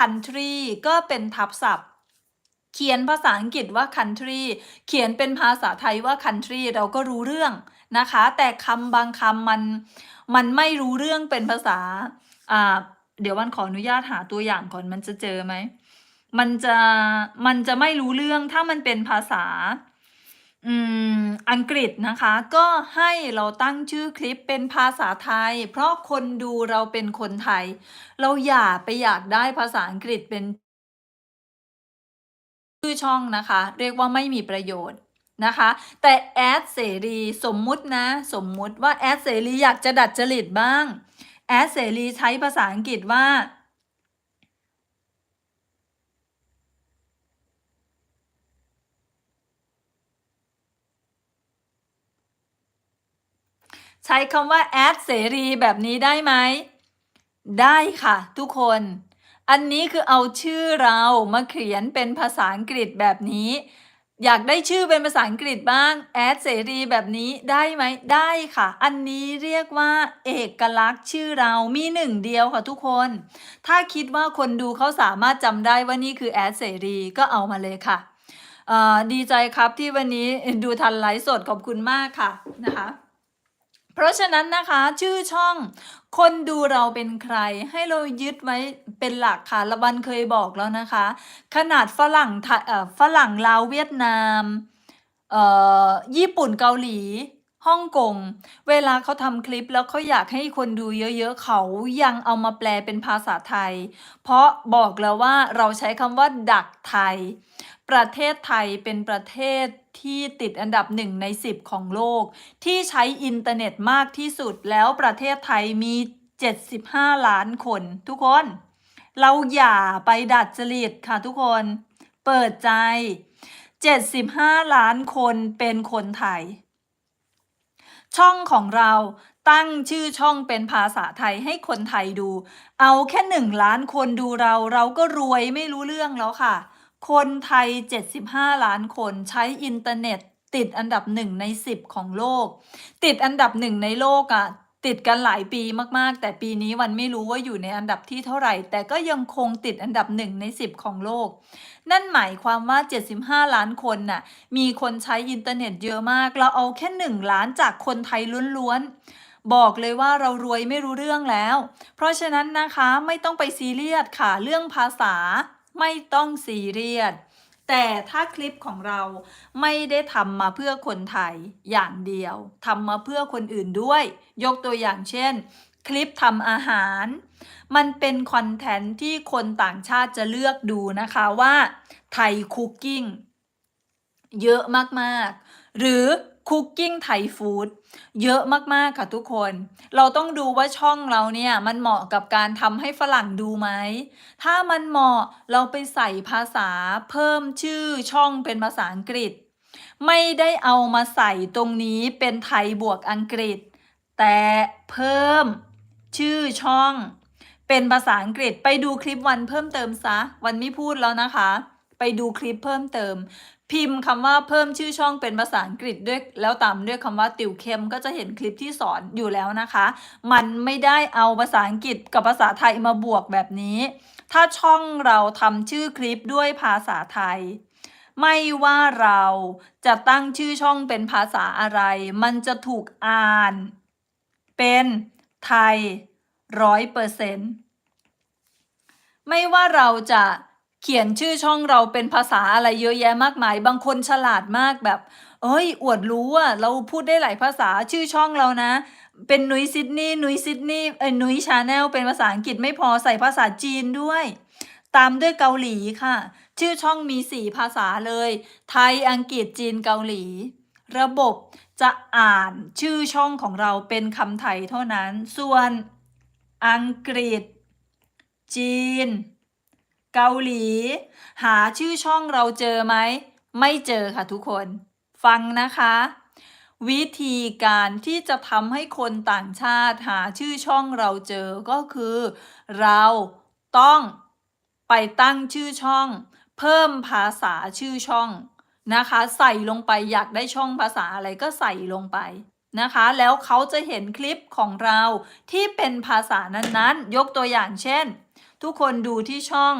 country ก็เป็นทับศัพท์ เขียนภาษาอังกฤษว่า country เขียนเป็นภาษาไทยว่า country เราก็รู้เรื่องนะคะ แต่คำบางคำมันมันไม่รู้เรื่องเป็นภาษาอ่าเดี๋ยววันขออนุญาตหาตัวอย่างก่อนมันจะเจอไหม มันจะมันจะไม่รู้เรื่องถ้ามันเป็นภาษา อืม อังกฤษนะคะ ก็ให้เราตั้งชื่อคลิปเป็นภาษาไทย เพราะคนดูเราเป็นคนไทย เราอย่าไปอยากได้ภาษาอังกฤษเป็น ชื่อช่องนะคะ เรียกว่าไม่มีประโยชน์นะคะ แต่แอดเสรีสมมุตินะ สมมุติว่าแอดเสรีอยากจะดัดจริตบ้างแอดเสรีใช้ภาษาอังกฤษว่า ใช้คำว่าแอดเสรีแบบนี้ได้ไหม ได้ค่ะ ทุกคน อันนี้คือเอาชื่อเรามาเขียนเป็นภาษาอังกฤษแบบนี้ อยากได้ชื่อเป็นภาษาอังกฤษบ้างแอดเสรีแบบนี้ได้ไหม ได้ค่ะ อันนี้เรียกว่าเอกลักษณ์ชื่อเรามีหนึ่งเดียวค่ะทุกคน ถ้าคิดว่าคนดูเขาสามารถจำได้ว่านี่คือแอดเสรีก็เอามาเลยค่ะดีใจครับที่วันนี้ดูทันไลฟ์สดขอบคุณมากค่ะนะคะ เพราะฉะนั้นนะคะชื่อช่องคนดูเราเป็นใคร ให้เรายึดไว้เป็นหลักค่ะละวันเคยบอกแล้วนะคะ ขนาดฝรั่งไทยฝรั่งลาวเวียดนามญี่ปุ่นเกาหลีฮ่องกงเวลาเขาทำคลิปแล้วเขาอยากให้คนดูเยอะๆ เขายังเอามาแปลเป็นภาษาไทย เพราะบอกแล้วว่าเราใช้คำว่าดักไทย ประเทศไทยเป็นประเทศที่ติดอันดับหนึ่งใน 10 ของโลก ที่ใช้อินเทอร์เน็ตมากที่สุดแล้วประเทศไทยมี 75 ล้านคนทุกคน เราอย่าไปดัดจริตค่ะทุกคน เปิดใจ 75 ล้านคนเป็นคนไทย ช่องของเราตั้งชื่อช่องเป็นภาษาไทยให้คนไทยดู เอาแค่หนึ่งล้านคนดูเรา เราก็รวยไม่รู้เรื่องแล้วค่ะ คนไทย 75 ล้านคนใช้อินเทอร์เน็ต ติดอันดับหนึ่งใน 10 ของโลก ติดอันดับหนึ่งในโลกอะ่ะติดกันหลายปีมากๆ แต่ปีนี้วันไม่รู้ว่าอยู่ในอันดับที่เท่าไหร่ แต่ก็ยังคงติดอันดับหนึ่งใน 10 ของโลก นั่นหมายความว่า 75 ล้านคนน่ะ มีคนใช้อินเทอร์เน็ตเยอะมาก เราเอาแค่ 1 ล้านจากคนไทยล้วนๆ บอกเลยว่าเรารวยไม่รู้เรื่องแล้ว เพราะฉะนั้นนะคะไม่ต้องไปซีเรียสค่ะเรื่องภาษา ไม่ต้องซีเรียสแต่ถ้าคลิปของเราไม่ได้ทำมาเพื่อคนไทยอย่างเดียวทำมาเพื่อคนอื่นด้วย ยกตัวอย่างเช่น คลิปทำอาหาร มันเป็นคอนเทนต์ที่คนต่างชาติจะเลือกดูนะคะว่าไทยคุกกิ้งเยอะมาก ๆ หรือ คุกกิ้งไทยฟู้ดเยอะมาก ๆ ค่ะทุกคน เราต้องดูว่าช่องเราเนี่ยมันเหมาะกับการทำให้ฝรั่งดูไหม ถ้ามันเหมาะเราไปใส่ภาษาเพิ่มชื่อช่องเป็นภาษาอังกฤษ ไม่ได้เอามาใส่ตรงนี้เป็นไทยบวกอังกฤษ แต่เพิ่มชื่อช่อง เป็นภาษาอังกฤษไปดูคลิปวันเพิ่มเติมซะ วันไม่พูดแล้วนะคะ ไปดูคลิปเพิ่มเติม พิมพ์คำว่าเพิ่มชื่อช่องเป็นภาษาอังกฤษด้วย แล้วตามด้วยคำว่าติวเข้มก็จะเห็นคลิปที่สอนอยู่แล้วนะคะ มันไม่ได้เอาภาษาอังกฤษกับภาษาไทยมาบวกแบบนี้ ถ้าช่องเราทำชื่อคลิปด้วยภาษาไทยไม่ว่าเราจะตั้งชื่อช่องเป็นภาษาอะไร มันจะถูกอ่าน เป็นไทยร้อยเปอร์เซ็นต์ไม่ว่าเราจะ เขียนชื่อช่องเราเป็นภาษาอะไรเยอะแยะมากมาย บางคนฉลาดมากแบบ เอ้ย อวดรู้อะเราพูดได้หลายภาษาชื่อช่องเรานะ เป็นนุยซิดนีย์นุยซิดนีย์เอ้ยนุยชาแนลเป็นภาษาอังกฤษไม่พอใส่ภาษาจีนด้วย ตามด้วยเกาหลีค่ะ ชื่อช่องมีสี่ภาษาเลย ไทยอังกฤษจีนเกาหลี ระบบจะอ่านชื่อช่องของเราเป็นคำไทยเท่านั้น ส่วนอังกฤษ จีน เกาหลี หาชื่อช่องเราเจอไหม ไม่เจอค่ะทุกคน ฟังนะคะ วิธีการที่จะทำให้คนต่างชาติหาชื่อช่องเราเจอก็คือ เราต้องไปตั้งชื่อช่อง เพิ่มภาษาชื่อช่องนะคะ ใส่ลงไปอยากได้ช่องภาษาอะไรก็ใส่ลงไปนะคะ แล้วเขาจะเห็นคลิปของเราที่เป็นภาษานั้นๆ ยกตัวอย่างเช่น ทุกคนดูที่ช่อง